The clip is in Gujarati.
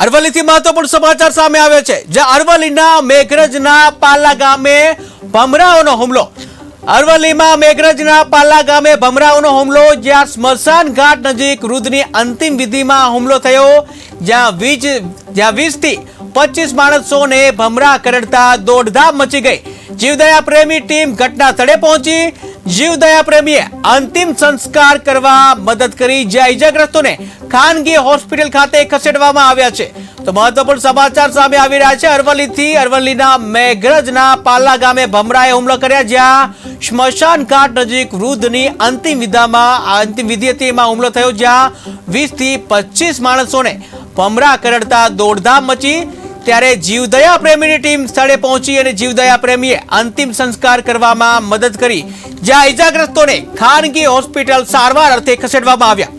અરવલ્લીથી મહત્વપૂર્ણ સમાચાર સામે આવ્યો છે, જ્યાં અરવલ્લીના મેઘરજના પાલા ગામે ભમરાઓનો હુમલો. અરવલ્લીમાં મેઘરજના પાલા ગામે ભમરાઓનો હુમલો, જ્યાં સ્મશાન ઘાટ નજીક વૃદ્ધની અંતિમ વિધિમાં હુમલો થયો, જ્યાં વીજ, જ્યાં વીસથી પચીસ માણસોને ભમરા કરડતા દોડધામ મચી ગઈ. જીવદયા પ્રેમી ટીમ ઘટના સ્થળે પહોંચી જીવદયા પ્રેમીએ અંતિમ સંસ્કાર કરવા મદદ કરી જ્યાં ઈજાગ્રસ્તોને ખાનગી હોસ્પિટલ ખાતે ખસેડવામાં આવ્યા છે. તો મહત્વપૂર્ણ સમાચાર સામે આવી રહ્યા છે. અરવલ્લીથી અરવલ્લીના મેઘરજના પાલા ગામે ભમરાએ હુમલો કર્યા, જ્યાં સ્મશાન ઘાટ નજીક વૃદ્ધની અંતિમ વિધામાં અંતિમ વિધિ હતી. એમાં હુમલો થયો, જ્યાં વીસથી પચીસ માણસોને ભમરા કરડતા દોડધામ મચી ત્યારે જીવદયા પ્રેમીની ટીમ સ્થળે પહોંચી અને જીવદયા પ્રેમીએ અંતિમ સંસ્કાર કરવામાં મદદ કરી. જ્યાં ઈજાગ્રસ્તોને ખાનગી હોસ્પિટલ સારવાર અર્થે ખસેડવામાં આવ્યા.